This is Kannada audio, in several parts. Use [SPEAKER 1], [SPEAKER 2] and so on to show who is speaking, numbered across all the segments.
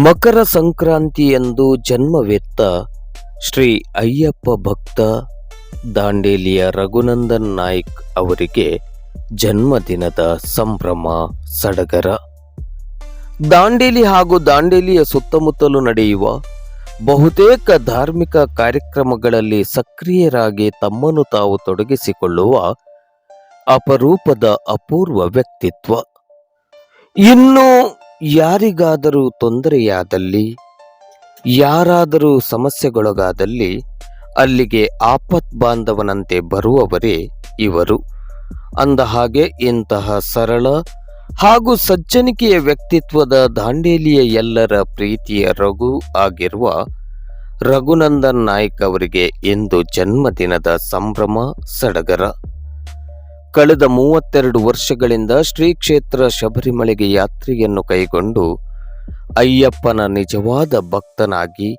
[SPEAKER 1] ಮಕರ ಸಂಕ್ರಾಂತಿಯಂದು ಜನ್ಮವೆತ್ತ ಶ್ರೀ ಅಯ್ಯಪ್ಪ ಭಕ್ತ ದಾಂಡೇಲಿಯ ರಘುನಂದನ್ ನಾಯ್ಕ್ ಅವರಿಗೆ ಜನ್ಮದಿನದ ಸಂಭ್ರಮ ಸಡಗರ. ದಾಂಡೇಲಿ ಹಾಗೂ ದಾಂಡೇಲಿಯ ಸುತ್ತಮುತ್ತಲು ನಡೆಯುವ ಬಹುತೇಕ ಧಾರ್ಮಿಕ ಕಾರ್ಯಕ್ರಮಗಳಲ್ಲಿ ಸಕ್ರಿಯರಾಗಿ ತಮ್ಮನ್ನು ತಾವು ತೊಡಗಿಸಿಕೊಳ್ಳುವ ಅಪರೂಪದ ಅಪೂರ್ವ ವ್ಯಕ್ತಿತ್ವ. ಇನ್ನು ಯಾರಿಗಾದರೂ ತೊಂದರೆಯಾದಲ್ಲಿ, ಯಾರಾದರೂ ಸಮಸ್ಯೆಗೊಳಗಾದಲ್ಲಿ, ಅಲ್ಲಿಗೆ ಆಪತ್ ಬಾಂಧವನಂತೆ ಬರುವವರೇ ಇವರು. ಅಂದ ಹಾಗೆ ಇಂತಹ ಸರಳ ಹಾಗೂ ಸಜ್ಜನಿಕೆಯ ವ್ಯಕ್ತಿತ್ವದ ದಾಂಡೇಲಿಯ ಎಲ್ಲರ ಪ್ರೀತಿಯ ರಘು ಆಗಿರುವ ರಘುನಂದನ್ ನಾಯ್ಕ್ ಅವರಿಗೆ ಇಂದು ಜನ್ಮದಿನದ ಸಂಭ್ರಮ ಸಡಗರ. ಕಳೆದ ಮೂವತ್ತೆರಡು ವರ್ಷಗಳಿಂದ ಶ್ರೀ ಕ್ಷೇತ್ರ ಶಬರಿಮಲೆಗೆ ಯಾತ್ರೆಯನ್ನು ಕೈಗೊಂಡು ಅಯ್ಯಪ್ಪನ ನಿಜವಾದ ಭಕ್ತನಾಗಿ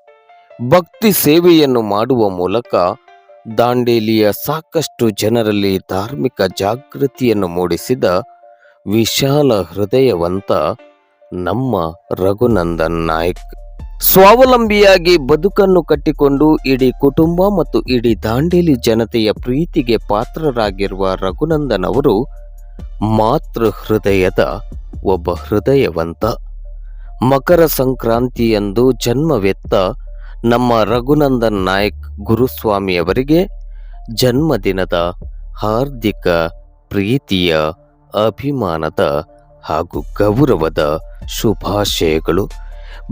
[SPEAKER 1] ಭಕ್ತಿ ಸೇವೆಯನ್ನು ಮಾಡುವ ಮೂಲಕ ದಾಂಡೇಲಿಯ ಸಾಕಷ್ಟು ಜನರಲ್ಲಿ ಧಾರ್ಮಿಕ ಜಾಗೃತಿಯನ್ನು ಮೂಡಿಸಿದ ವಿಶಾಲ ಹೃದಯವಂತ ನಮ್ಮ ರಘುನಂದನ್ ನಾಯ್ಕ್. ಸ್ವಾವಲಂಬಿಯಾಗಿ ಬದುಕನ್ನು ಕಟ್ಟಿಕೊಂಡು ಇಡೀ ಕುಟುಂಬ ಮತ್ತು ಇಡೀ ದಾಂಡೇಲಿ ಜನತೆಯ ಪ್ರೀತಿಗೆ ಪಾತ್ರರಾಗಿರುವ ರಘುನಂದನ್ ಅವರು ಮಾತೃ ಹೃದಯದ ಒಬ್ಬ ಹೃದಯವಂತ. ಮಕರ ಸಂಕ್ರಾಂತಿಯಂದು ಜನ್ಮವೆತ್ತ ನಮ್ಮ ರಘುನಂದನ್ ನಾಯಕ್ ಗುರುಸ್ವಾಮಿಯವರಿಗೆ ಜನ್ಮದಿನದ ಹಾರ್ದಿಕ ಪ್ರೀತಿಯ ಅಭಿಮಾನದ ಹಾಗೂ ಗೌರವದ ಶುಭಾಶಯಗಳು.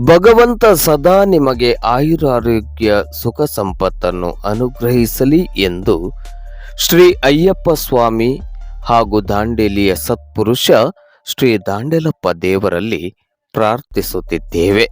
[SPEAKER 1] ಭಗವಂತ ಸದಾ ನಿಮಗೆ ಆಯುರಾರೋಗ್ಯ, ಸುಖ ಸಂಪತ್ತನ್ನು ಅನುಗ್ರಹಿಸಲಿ ಎಂದು ಶ್ರೀ ಅಯ್ಯಪ್ಪ ಸ್ವಾಮಿ ಹಾಗೂ ದಾಂಡೇಲಿಯ ಸತ್ಪುರುಷ ಶ್ರೀ ದಾಂಡೇಲಪ್ಪ ದೇವರಲ್ಲಿ ಪ್ರಾರ್ಥಿಸುತ್ತಿದ್ದೇವೆ.